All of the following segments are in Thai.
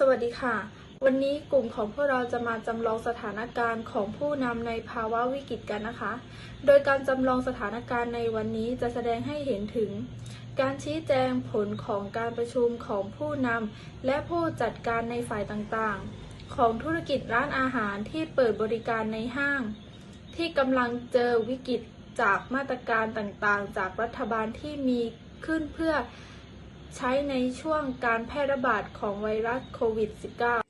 สวัสดีค่ะ วันนี้กลุ่มของพวกเราจะมาจำลองสถานการณ์ของผู้นำในภาวะวิกฤตกันนะคะ โดยการจำลองสถานการณ์ในวันนี้จะแสดงให้เห็นถึง การชี้แจงผลของการประชุมของผู้นำและผู้จัดการในฝ่ายต่างๆ ของธุรกิจร้านอาหารที่เปิดบริการในห้าง ที่กำลังเจอวิกฤตจากมาตรการต่างๆ จากรัฐบาลที่มีขึ้นเพื่อ ใช้ในช่วงการแพร่ระบาดของไวรัสโควิด -19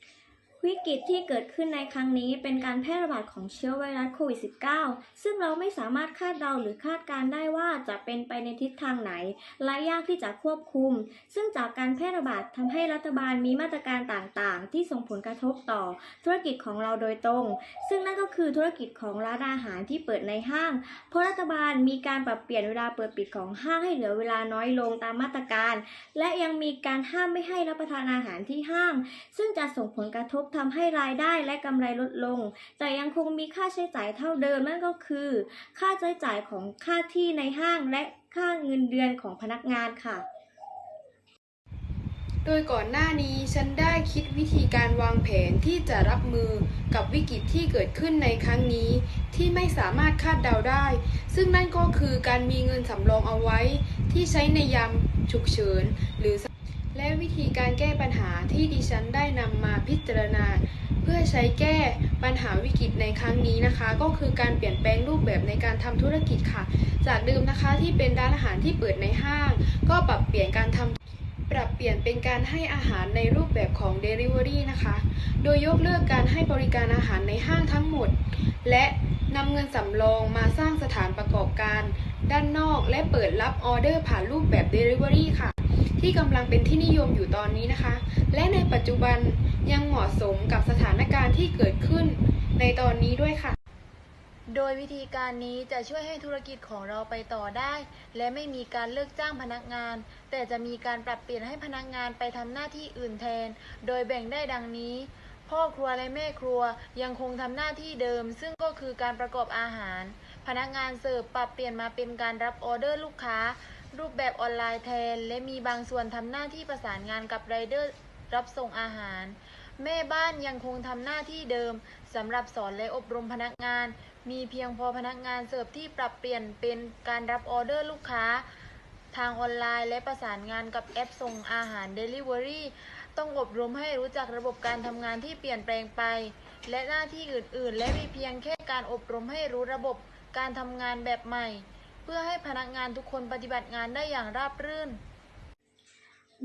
วิกฤตที่เกิดขึ้นในครั้งนี้เป็นการแพร่ระบาดของเชื้อไวรัสโควิด -19 ซึ่งเราไม่สามารถคาดเดาหรือคาดการได้ว่าจะเป็นไปในทิศทางไหน และยากที่จะควบคุม ซึ่งจากการแพร่ระบาดทำให้รัฐบาลมีมาตรการต่างๆ ที่ส่งผลกระทบต่อธุรกิจของเราโดยตรง ซึ่งนั่นก็คือธุรกิจของร้านอาหารที่เปิดในห้าง เพราะรัฐบาลมีการปรับเปลี่ยนเวลาเปิดปิดของห้างให้เหลือเวลาน้อยลงตามมาตรการ และยังมีการห้ามไม่ให้รับประทานอาหารที่ห้าง ซึ่งจะส่งผลกระทบทำให้รายได้และกำไรลดลง แต่ยังคงมีค่าใช้จ่ายเท่าเดิมนั่นก็คือ ค่าใช้จ่ายของค่าที่ในห้างและค่าเงินเดือนของพนักงานค่ะ โดยก่อนหน้านี้ฉันได้คิดวิธีการวางแผนที่จะรับมือกับวิกฤตที่เกิดขึ้นในครั้งนี้ ที่ไม่สามารถคาดเดาได้ ซึ่งนั่นก็คือการมีเงินสำรองเอาไว้ ที่ใช้ในยามฉุกเฉินหรือ และวิธีการแก้ปัญหาที่ดิฉันได้นำมาพิจารณา เพื่อใช้แก้ปัญหาวิกฤตในครั้งนี้นะคะ ก็คือการเปลี่ยนแปลงรูปแบบในการทำธุรกิจค่ะ จากเดิมนะคะที่เป็นร้านอาหารที่เปิดในห้าง ก็ปรับเปลี่ยนการทำปรับเปลี่ยนเป็นการให้อาหารในรูปแบบของ Delivery นะคะ โดยยกเลิกการให้บริการอาหารในห้างทั้งหมด และนำเงินสำรองมาสร้างสถานประกอบการ ด้านนอกและเปิดรับออเดอร์ผ่านรูปแบบ Delivery ค่ะ ที่กำลังเป็นที่นิยมอยู่ตอนนี้นะคะ และในปัจจุบันยังเหมาะสมกับสถานการณ์ที่เกิดขึ้นในตอนนี้ด้วยค่ะ โดยวิธีการนี้จะช่วยให้ธุรกิจของเราไปต่อได้ และไม่มีการเลิกจ้างพนักงาน แต่จะมีการปรับเปลี่ยนให้พนักงานไปทำหน้าที่อื่นแทน โดยแบ่งได้ดังนี้พ่อครัวและแม่ครัวยังคงทำหน้าที่เดิม ซึ่งก็คือการประกอบอาหาร พนักงานเสิร์ฟปรับเปลี่ยนมาเป็นการรับออเดอร์ลูกค้า รูปแบบออนไลน์แทน และมีบางส่วนทำหน้าที่ประสานงานกับไรเดอร์รับส่งอาหาร แม่บ้านยังคงทำหน้าที่เดิมสำหรับสอนและอบรมพนักงาน มีเพียงพอพนักงานเสิร์ฟที่ปรับเปลี่ยนเป็นการรับออเดอร์ลูกค้า ทางออนไลน์และประสานงานกับแอปส่งอาหาร Delivery ต้องอบรมให้รู้จักระบบการทำงานที่เปลี่ยนแปลงไป และหน้าที่อื่น ๆ และมีเพียงแค่การอบรมให้รู้ระบบการทำงานแบบใหม่ เพื่อให้พนักงานทุกคนปฏิบัติงานได้อย่างราบรื่น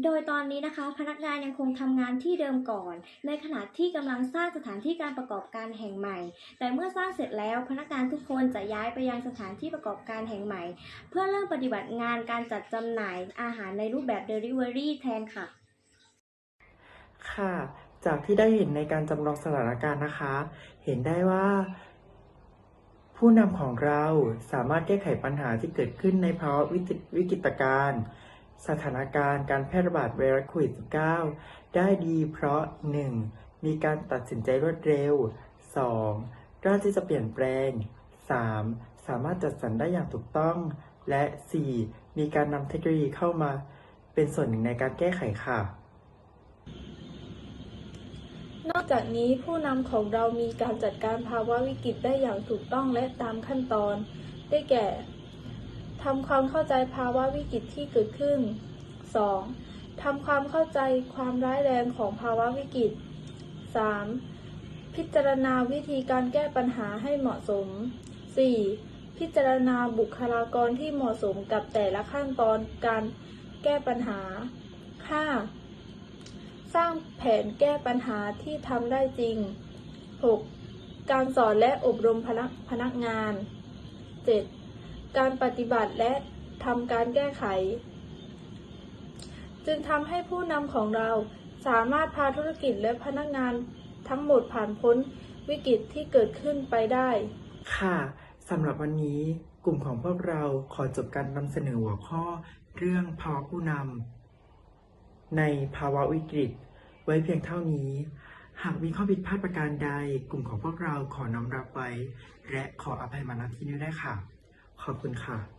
โดยตอนนี้นะคะ พนักงานยังคงทำงานที่เดิมก่อน ในขณะที่กำลังสร้างสถานที่การประกอบการแห่งใหม่ แต่เมื่อสร้างเสร็จแล้วพนักงานทุกคนจะย้ายไปยังสถานที่ประกอบการแห่งใหม่ เพื่อเริ่มปฏิบัติงานการจัดจำหน่ายอาหารในรูปแบบ Delivery แทนค่ะ ค่ะ จากที่ได้เห็นในการจำลองสถานการณ์นะคะ เห็นได้ว่า ผู้นำของเราสามารถแก้ไขปัญหาที่เกิดขึ้นในภาวะวิกฤตกฤตการณ์สถานการณ์การแพร่ระบาดไวรัสโควิด -19 ได้ดีเพราะ 1. มีการตัดสินใจรวดเร็ว 2. กล้าที่จะเปลี่ยนแปลง 3. สามารถจัดสรรได้อย่างถูกต้อง และ 4. มีการนำเทคโนโลยีเข้ามา เป็นส่วนหนึ่งในการแก้ไขค่ะ นอกจากนี้ผู้นำของเรามีการจัดการภาวะวิกฤตได้อย่างถูกต้องและตามขั้นตอน ได้แก่ทำความเข้าใจภาวะวิกฤตที่เกิดขึ้น 2. ทำความเข้าใจความร้ายแรงของภาวะวิกฤต 3. พิจารณาวิธีการแก้ปัญหาให้เหมาะสม 4. พิจารณาบุคลากรที่เหมาะสมกับแต่ละขั้นตอนการแก้ปัญหา 5. สร้างแผนแก้ปัญหาที่ทำได้จริง 6. การสอนและอบรมพนักพนักงาน 7. การปฏิบัติและทำการแก้ไข จึงทำให้ผู้นำของเราสามารถพาธุรกิจและพนักงานทั้งหมดผ่านพ้นวิกฤตที่เกิดขึ้นไปได้ ค่ะสำหรับวันนี้กลุ่มของพวกเราขอจบการนำเสนอหัวข้อ เรื่องภาวะผู้นำ ในภาวะวิกฤต ไว้เพียงเท่านี้ หากมีข้อผิดพลาดประการใด กลุ่มของพวกเราขอน้อมรับไว้ และขออภัยมาณที่นี้ได้ค่ะ ขอบคุณค่ะ